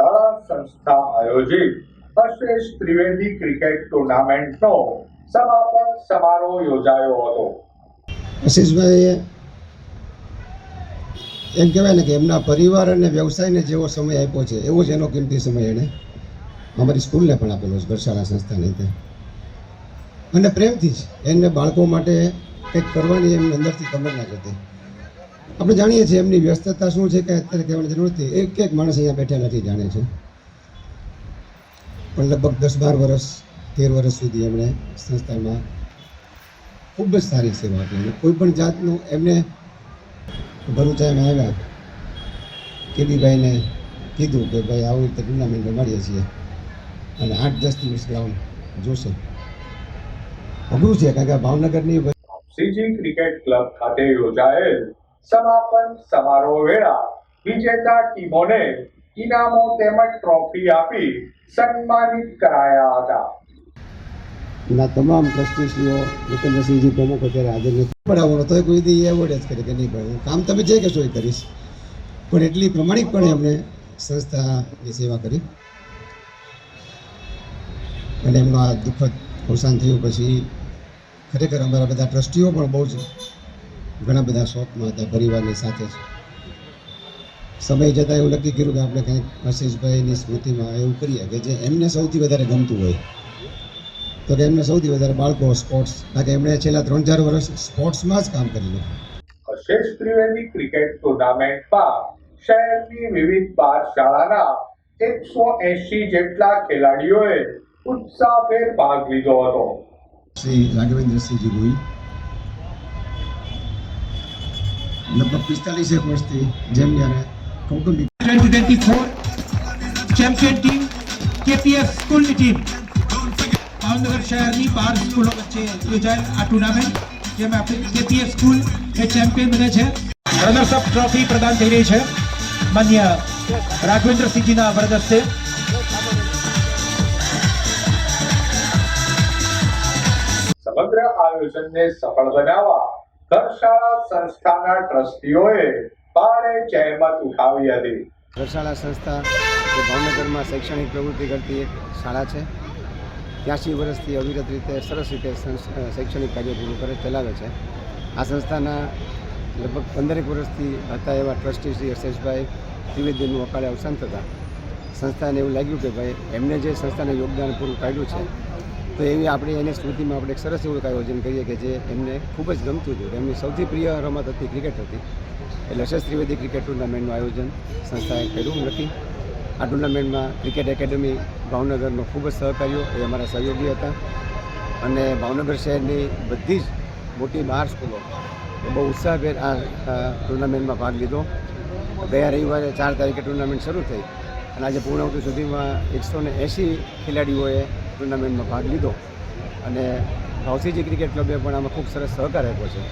શાળા સંસ્થા આયોજિત. અશેષ ત્રિવેદી ક્રિકેટ ટુર્નામેન્ટનો સમાપન સમારોહ યોજાયો હતો. આશીષભાઈએ એમ કહેવાય ને કે એમના પરિવાર અને વ્યવસાયને જેવો સમય આપ્યો છે, એવો જ એનો કિંમતી સમય એણે અમારી સ્કૂલને પણ આપેલો છે ઘરશાળા સંસ્થાને રીતે. અને પ્રેમથી જ એને બાળકો માટે કંઈક કરવાની એમની અંદરથી ખબર જ હતી. આપણે જાણીએ છીએ એમની વ્યસ્તતા શું છે કે અત્યારે કહેવાની જરૂર નથી. એક એક માણસ અહીંયા બેઠા નથી, જાણે છે. પણ લગભગ દસ બાર વર્ષ તેર વર્ષ સુધી એમણે સંસ્થામાં ખૂબ જ સારી સેવા આપી અને કોઈ પણ જાતનું એમને ભરૂચામાં આવ્યા, કેદીભાઈને કીધું કે ભાઈ આવી રીતે ટુર્નામેન્ટ રમાડીએ છીએ. અને આઠ દસ દિવસ ગ્રાઉન્ડ જોશે. અઘરું છે, કારણ કે ભાવનગરની સીજી ક્રિકેટ ક્લબ ખાતે યોજાયેલ સમાપન સમારોહ વેળા વિજેતા ટીમોને ઇનામો તેમજ ટ્રોફી આપી સન્માનિત કરાયા હતા. ના તમામ ટ્રસ્ટીશ્રીઓ જીતેન્દ્રસિંહજી પ્રમુખ અત્યારે હાજર નથી. પડાવવાનો તો કોઈ દી એવોર્ડ જ કરે કે નહીં ભાઈ. કામ તમે જે કહેશો એ કરીશ. પણ એટલી પ્રમાણિકપણે અમને સંસ્થાની સેવા કરી. અને એમનું આ દુઃખદ અવસાન થયું પછી ખરેખર અમારા બધા ટ્રસ્ટીઓ પણ બહુ જ ઘણા બધા શોખમાં હતા પરિવારની સાથે. સમય જતાં એવું નક્કી કર્યું કે આપણે કંઈક આશીષભાઈની સ્મૃતિમાં એવું કરીએ કે જે એમને સૌથી વધારે ગમતું હોય. તો કે એમને સૌથી વધારે બાળકો સ્પોર્ટ્સ કારણ કે એમણે છેલ્લા ત્રણ ચાર વર્ષ સ્પોર્ટ્સમાં જ કામ કરેલું અશેષ ત્રિવેદી ક્રિકેટ ટુર્નામેન્ટમાં શહેરની વિવિધ બાર શાળાના એકસો એસી જેટલા ખેલાડીઓએ ઉત્સાહભેર ભાગ લીધો હતો. શ્રી રાઘવેન્દ્રસિંહજી ભોઈ લગભગ પિસ્તાલીસ એક વર્ષથી જેમ અને કૌટુંબિક 2024 ચેમ્પિયન ટીમ કેપીએફ સ્કૂલની ટીમ ભાવનગર શહેરની બાર સ્કૂલો વચ્ચે યોજાયેલ આ ટુર્નામેન્ટ જેમાં આપણી કેપીએફ સ્કૂલ એ ચેમ્પિયન બને છે. રનર્સ અપ ટ્રોફી પ્રદાન થઈ રહી છે. માન્ય રાઘવેન્દ્રસિંહજીના વરદસ્તે સમગ્ર આયોજનને સફળ બનાવવા ઘરશાળા સંસ્થા જે ભાવનગરમાં શૈક્ષણિક પ્રવૃત્તિ કરતી એક શાળા છે, ત્યાંસી વર્ષથી અવિરત રીતે સરસ રીતે શૈક્ષણિક કાર્ય પૂરું કરે, ચલાવે છે. આ સંસ્થાના લગભગ પંદરેક વર્ષથી હતા એવા ટ્રસ્ટી શ્રી હર્ષેશભાઈ ત્રિવેદીનું અકાળે અવસાન થતાં સંસ્થાને એવું લાગ્યું કે ભાઈ એમને જે સંસ્થાને યોગદાન પૂરું પાડ્યું છે તો એવી આપણે એની સ્મૃતિમાં આપણે એક સરસ એવું આયોજન કરીએ કે જે એમને ખૂબ જ ગમતું હતું. એમની સૌથી પ્રિય રમત હતી ક્રિકેટ હતી. એટલે અશેષ ત્રિવેદી ક્રિકેટ ટુર્નામેન્ટનું આયોજન સંસ્થાએ કર્યું નથી. આ ટુર્નામેન્ટમાં ક્રિકેટ એકેડમી ભાવનગરનો ખૂબ જ સહકાર્યો એ અમારા સહયોગી હતા. અને ભાવનગર શહેરની બધી જ મોટી બાર સ્કૂલો બહુ ઉત્સાહભેર આ ટુર્નામેન્ટમાં ભાગ લીધો. ગયા રવિવારે ચાર તારીખે ટુર્નામેન્ટ શરૂ થઈ. અને આજે પૂર્ણાવતિ સુધીમાં એકસો ને એંસી ખેલાડીઓએ ટુર્નામેન્ટમાં ભાગ લીધો. અને ભાવસીજી ક્રિકેટ ક્લબે પણ આમાં ખૂબ સરસ સહકાર આપ્યો છે.